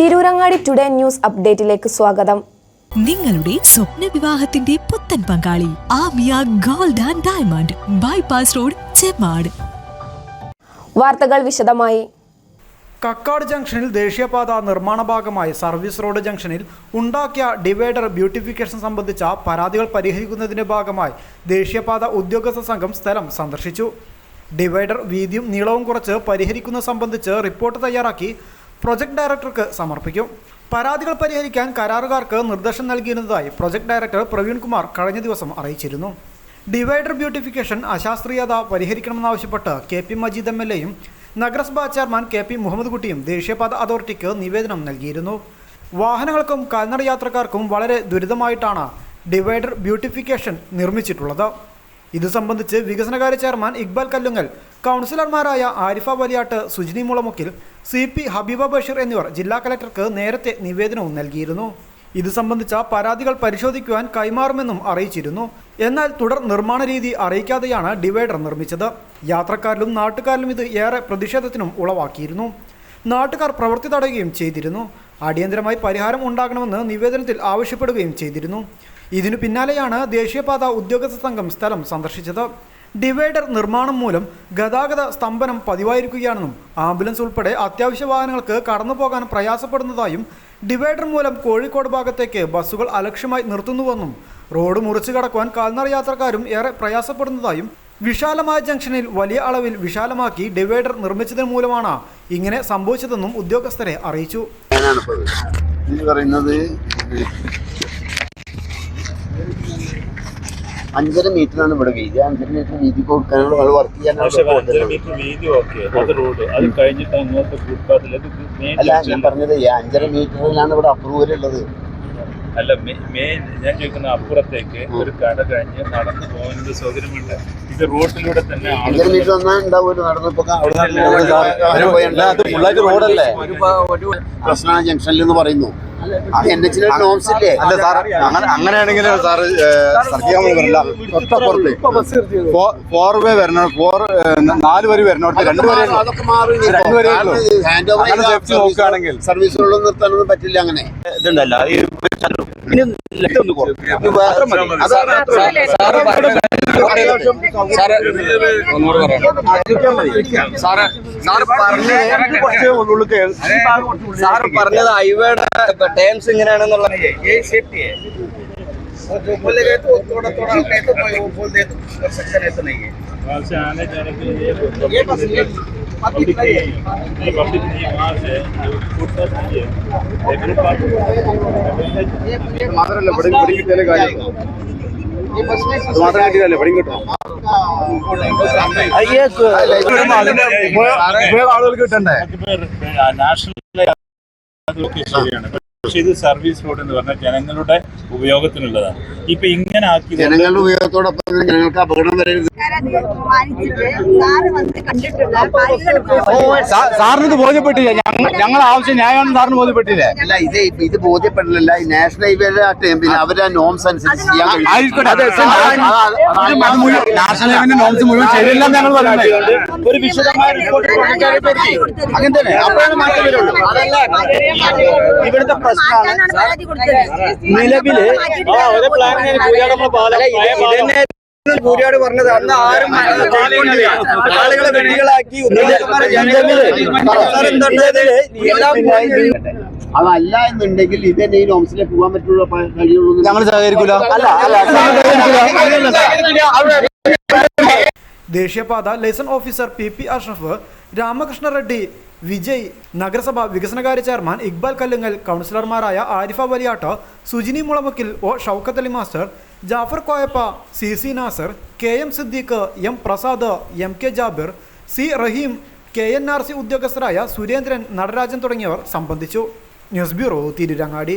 Tirurangadi today news അപ്ഡേറ്റിലേക്ക് സ്വാഗതം. നിങ്ങളുടെ സ്വപ്ന വിവാഹത്തിന്റെ പുത്തൻ പങ്കാളി Amiya gold and diamond bypass road Chemmad. വാർത്തകൾ വിശദമായി. കക്കാട് ജംഗ്ഷനിൽ ദേശീയപാത നിർമ്മാണ ഭാഗമായി സർവീസ് റോഡ് ജംഗ്ഷനിൽ ഉണ്ടാക്കിയ ഡിവൈഡർ ബ്യൂട്ടിഫിക്കേഷൻ സംബന്ധിച്ച പരാതികൾ പരിഹരിക്കുന്നതിന്റെ ഭാഗമായി ദേശീയപാത ഉദ്യോഗസ്ഥ സംഘം സ്ഥലം സന്ദർശിച്ചു. ഡിവൈഡർ വീതിയും നീളവും കുറച്ച് പരിഹരിക്കുന്നത് സംബന്ധിച്ച് റിപ്പോർട്ട് തയ്യാറാക്കി പ്രൊജക്ട് ഡയറക്ടർക്ക് സമർപ്പിക്കും. പരാതികൾ പരിഹരിക്കാൻ കരാറുകാർക്ക് നിർദ്ദേശം നൽകിയിരുന്നതായി പ്രൊജക്ട് ഡയറക്ടർ പ്രവീൺ കുമാർ കഴിഞ്ഞ ദിവസം അറിയിച്ചിരുന്നു. ഡിവൈഡർ ബ്യൂട്ടിഫിക്കേഷൻ അശാസ്ത്രീയത പരിഹരിക്കണമെന്നാവശ്യപ്പെട്ട് K P Majeed M L എയും നഗരസഭാ ചെയർമാൻ കെ പി മുഹമ്മദ് കുട്ടിയും ദേശീയപാത അതോറിറ്റിക്ക് നിവേദനം നൽകിയിരുന്നു. വാഹനങ്ങൾക്കും കാൽനട യാത്രക്കാർക്കും വളരെ ദുരിതമായിട്ടാണ് ഡിവൈഡർ ബ്യൂട്ടിഫിക്കേഷൻ നിർമ്മിച്ചിട്ടുള്ളത്. ഇത് സംബന്ധിച്ച് വികസനകാര്യ ചെയർമാൻ ഇക്ബാൽ കല്ലുങ്ങൽ കൗൺസിലർമാരായ ആരിഫ വലിയാട്ട് സുജിനി മുളമുക്കിൽ സി പി ഹബീബ ബഷീർ എന്നിവർ ജില്ലാ കലക്ടർക്ക് നേരത്തെ നിവേദനവും നൽകിയിരുന്നു. ഇത് സംബന്ധിച്ച പരാതികൾ പരിശോധിക്കുവാൻ കൈമാറുമെന്നും അറിയിച്ചിരുന്നു. എന്നാൽ തുടർ നിർമ്മാണ രീതി അറിയിക്കാതെയാണ് ഡിവൈഡർ നിർമ്മിച്ചത്. യാത്രക്കാരിലും നാട്ടുകാരിലും ഇത് ഏറെ പ്രതിഷേധത്തിനും ഉളവാക്കിയിരുന്നു. നാട്ടുകാർ പ്രവൃത്തി തടയുകയും ചെയ്തിരുന്നു. അടിയന്തരമായി പരിഹാരം ഉണ്ടാകണമെന്ന് നിവേദനത്തിൽ ആവശ്യപ്പെടുകയും ചെയ്തിരുന്നു. ഇതിനു പിന്നാലെയാണ് ദേശീയപാത ഉദ്യോഗസ്ഥ സംഘം സ്ഥലം സന്ദർശിച്ചത്. ഡിവൈഡർ നിർമ്മാണം മൂലം ഗതാഗത സ്തംഭനം പതിവായിരിക്കുകയാണെന്നും ആംബുലൻസ് ഉൾപ്പെടെ അത്യാവശ്യ വാഹനങ്ങൾക്ക് കടന്നു പോകാൻ പ്രയാസപ്പെടുന്നതായും ഡിവൈഡർ മൂലം കോഴിക്കോട് ഭാഗത്തേക്ക് ബസ്സുകൾ അലക്ഷ്യമായി നിർത്തുന്നുവെന്നും റോഡ് മുറിച്ചു കടക്കുവാൻ കാൽനട യാത്രക്കാരും ഏറെ പ്രയാസപ്പെടുന്നതായും വിശാലമായ ജംഗ്ഷനിൽ വലിയ അളവിൽ വിശാലമാക്കി ഡിവൈഡർ നിർമ്മിച്ചതിന് മൂലമാണ് ഇങ്ങനെ സംഭവിച്ചതെന്നും ഉദ്യോഗസ്ഥരെ അറിയിച്ചു. പറയുന്നത് അഞ്ചര മീറ്ററാണ് ഇവിടെ വീതി. അഞ്ചര മീറ്റർ വീതി കൊടുക്കാനുള്ള അത് വർക്ക് ചെയ്യാനാണ് അല്ല ഞാൻ പറഞ്ഞത് ഈ അഞ്ചര മീറ്ററിലാണ് ഇവിടെ അപ്രൂവൽ ഉള്ളത്. അല്ല മെയിൻ ഞാൻ ചോദിക്കുന്ന അപ്പുറത്തേക്ക് ഒരു കട കഴിഞ്ഞ് നടന്നു പോകുന്നത് സൗകര്യമുണ്ട്. ഇത് റോഡിലൂടെ തന്നെ പ്രശ്നമാണ് ജംഗ്ഷനിൽ എന്ന് പറയുന്നു. അല്ല സാർ അങ്ങനെ അങ്ങനെയാണെങ്കിൽ സാർ വരില്ല. തൊട്ടപ്പുറത്ത് ഫോർ വേ വരണോ. ഫോർ നാല് വരി വരണോ. രണ്ട് വരെ രണ്ട് വരെ നോക്കുകയാണെങ്കിൽ. സർവീസുകളൊന്നും നിർത്താനൊന്നും പറ്റില്ല അങ്ങനെ. ഇതുണ്ടല്ല ഈ ഇനി ലെഫ്റ്റ് ഒന്ന് കുറക്കും. മാത്രം മതി. സാറ് ഒന്നുകൂടെ പറയണം. സാറ് സാറ് പറഞ്ഞ കുറച്ച് ഉള്ളിൽ കേൾ- സാർ പറഞ്ഞത് ഹൈവേയുടെ ടേംസ് ഇങ്ങനെയാണെന്നുള്ള वहाँ से आने जाने के लिए पब्लिक नहीं है ये पब्लिक नहीं है वहाँ से फुटपाथ नहीं है एक फुटपाथ മാത്രമല്ല ഇവിടെ ഇവിടെ കിട്ടിയാലേ കാര്യം അത് മാത്രം കിട്ടിയതല്ലേ ഇവിടെ കിട്ടണം ഉപയോഗം ആളുകൾക്ക് കിട്ടണ്ടേ? നാഷണൽ ശരിയാണ്. പക്ഷേ ഇത് സർവീസ് റോഡ് എന്ന് പറഞ്ഞാൽ ജനങ്ങളുടെ ഉപയോഗത്തിനുള്ളതാണ്. ഇപ്പൊ ഇങ്ങനെ ആക്കി ജനങ്ങളുടെ ഉപയോഗത്തോടൊപ്പം ജനങ്ങൾക്ക് അപകടം വരരുത്. സാറിന് ഇത് ബോധ്യപ്പെട്ടില്ല? ഞങ്ങൾ ആവശ്യം ന്യായമാണെന്ന് സാറിന് ബോധ്യപ്പെട്ടില്ലേ? അല്ല ഇത് ഇപ്പൊ ഇത് ബോധ്യപ്പെടില്ല ഈ നാഷണൽ ഹൈവേയുടെ ആ ടൈം പിന്നെ അവരുടെ നോംസ് അനുസരിച്ച് നാഷണൽ ലെവലിന്റെ നോംസ് മുഴുവൻ ശരിയല്ലെന്ന് ഞങ്ങൾ പറയുന്നത് ഒരു വിശദമായ റിപ്പോർട്ട് അങ്ങനെ തന്നെ. അപ്പോഴാണ് മാറ്റം വരുള്ളൂ. ഇവിടുത്തെ പ്രശ്നമാണ് നിലവിൽ കൂരിയാട് പറഞ്ഞത് അന്ന് ആരും. ആളുകളെ വെടികളാക്കി അതല്ല എന്നുണ്ടെങ്കിൽ ഇത് തന്നെ ഈ നോംസിലെ പോകാൻ പറ്റുള്ള കഴിയുള്ളൂ ഞങ്ങൾ സഹകരിക്കൂല അല്ല അല്ല ദേശീയപാത liaison officer P P Ashraf Ramakrishna Reddy Vijay നഗരസഭ വികസനകാര്യ ചെയർമാൻ ഇക്ബാൽ കല്ലുങ്ങൽ കൗൺസിലർമാരായ Arifa Valiyat Sujini Mulamukkil O Shoukath Ali master Jafar Koyappa C C Nasar K M Siddique M Prasad M K Jabir C Rahim K N R C ഉദ്യോഗസ്ഥരായ Surendran Natarajan തുടങ്ങിയവർ സംബന്ധിച്ചു. News bureau Tirurangadi.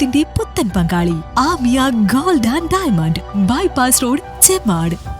വിവാഹത്തിന്റെ പുത്തൻ പങ്കാളി Amiya gold and diamond. Bypass road Chemmad.